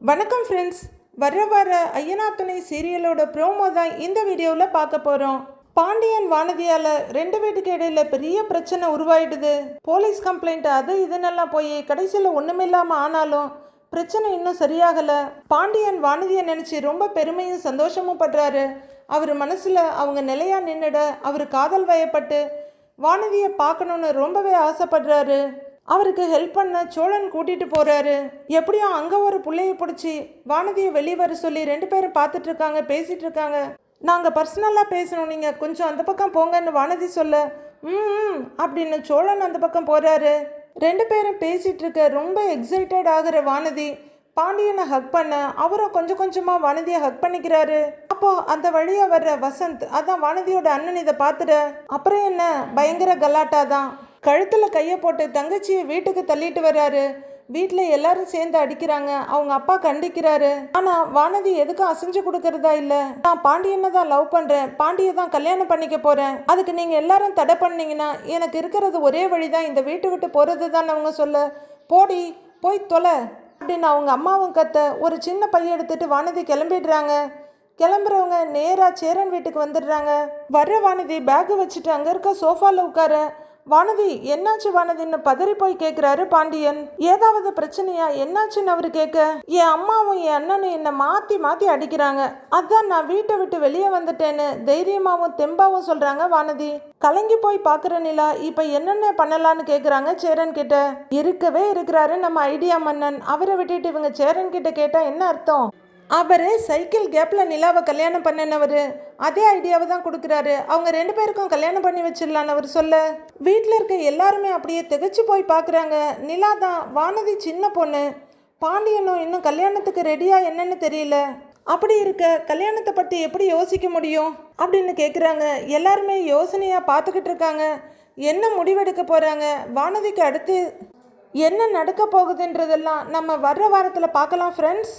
வணக்கம் ஃப்ரெண்ட்ஸ் வர வர ஐயனா துணை சீரியலோட ப்ரோமோ தான் இந்த வீடியோவில் பார்க்க போகிறோம் பாண்டியன் வானதியால் ரெண்டு வீட்டுக்கு இடையில பெரிய பிரச்சனை உருவாயிடுது. போலீஸ் கம்ப்ளைண்ட் அது இதுன்னெல்லாம் போய் கடைசியில் ஒன்றுமில்லாமல் ஆனாலும் பிரச்சனை இன்னும் சரியாகலை. பாண்டியன் வானதியை நினச்சி ரொம்ப பெருமையும் சந்தோஷமும் படுறாரு. அவர் மனசில் அவங்க நிலையாக நின்றுட அவர் காதல் வயப்பட்டு வானதியை பார்க்கணுன்னு ரொம்பவே ஆசைப்படுறாரு. அவருக்கு ஹெல்ப் பண்ண சோழன் கூட்டிகிட்டு போகிறாரு எப்படியும் அங்கே ஒரு பிள்ளையை பிடிச்சி வானதியை வெளியே வர சொல்லி ரெண்டு பேரும் பார்த்துட்டு இருக்காங்க பேசிட்டு இருக்காங்க. நாங்கள் பர்சனலாக பேசணும் நீங்கள் கொஞ்சம் அந்த பக்கம் போங்கன்னு வானதி சொல்ல ம் ம், அப்படின்னு சோழன் அந்த பக்கம் போகிறாரு ரெண்டு பேரும் பேசிகிட்டு இருக்க ரொம்ப எக்ஸைட்டட் ஆகிற வானதி பாண்டியனை ஹக் பண்ண அவரும் கொஞ்சம் கொஞ்சமாக வானதியை ஹக் பண்ணிக்கிறாரு. அப்போ அந்த வழியாக வர்ற வசந்த் அதான் வானதியோட அண்ணன் இதை பார்த்துட அப்புறம் என்ன? பயங்கர கலாட்டா தான் கழுத்தில் கையை போட்டு தங்கச்சியை வீட்டுக்கு தள்ளிட்டு வர்றாரு. வீட்டில் எல்லாரும் சேர்ந்து அடிக்கிறாங்க. அவங்க அப்பா கண்டிக்கிறாரு. ஆனால் வானதி எதுக்கும் அசைஞ்சு கொடுக்கறதா இல்லை? நான் பாண்டியனை தான் லவ் பண்ணுறேன் பாண்டியை தான் கல்யாணம் பண்ணிக்க போகிறேன் அதுக்கு நீங்கள் எல்லாரும் தடை பண்ணீங்கன்னா எனக்கு இருக்கிறது ஒரே வழி தான் இந்த வீட்டு விட்டு போகிறது தான் அவங்க சொல்ல. போடி போய் தொலை. அப்படின்னு அவங்க அம்மாவும் கத்த ஒரு சின்ன பையன் எடுத்துட்டு வானதி கிளம்பிடுறாங்க. கிளம்புறவங்க நேராக சேரன் வீட்டுக்கு வந்துடுறாங்க. வர்ற வானதி பேக்கு வச்சுட்டு அங்கே இருக்க சோஃபாவில் உட்கார வானதி என்னாச்சு வானதின்னு பதறி போய் கேட்குறாரு பாண்டியன். ஏதாவது பிரச்சனையா என்னாச்சுன்னு அவர் கேட்க என் அம்மாவும் என் அண்ணனும் என்னை மாற்றி மாற்றி அடிக்கிறாங்க. அதான் நான் வீட்டை விட்டு வெளியே வந்துட்டேன்னு தைரியமாவும் தெம்பாவும் சொல்கிறாங்க வானதி. கலங்கி போய் பார்க்குற நிலா இப்போ என்னென்ன பண்ணலான்னு கேட்குறாங்க சேரன் கிட்ட. இருக்கவே இருக்கிறாரு நம்ம ஐடியா மன்னன். அவரை விட்டுட்டு இவங்க சேரன் கிட்ட கேட்டால் என்ன அர்த்தம்? அவர் சைக்கிள் கேப்பில் நிலாவை கல்யாணம் பண்ணினவர். அதே ஐடியாவை தான் கொடுக்குறாரு. அவங்க ரெண்டு பேருக்கும் கல்யாணம் பண்ணி வச்சிடலான்னு அவர் சொல்ல. வீட்டில் இருக்க எல்லாருமே அப்படியே திகச்சு போய் பார்க்குறாங்க நிலா தான் வானதி சின்ன பொண்ணு. பாண்டியனும் இன்னும் கல்யாணத்துக்கு ரெடியாக என்னன்னு தெரியல. அப்படி இருக்க கல்யாணத்தை பற்றி எப்படி யோசிக்க முடியும்? அப்படின்னு கேட்குறாங்க எல்லாருமே யோசனையாக பார்த்துக்கிட்டு இருக்காங்க. என்ன முடிவெடுக்க போகிறாங்க வானதிக்கு அடுத்து என்ன நடக்க போகுதுன்றதெல்லாம் நம்ம வர்ற வாரத்தில் பார்க்கலாம் ஃப்ரெண்ட்ஸ்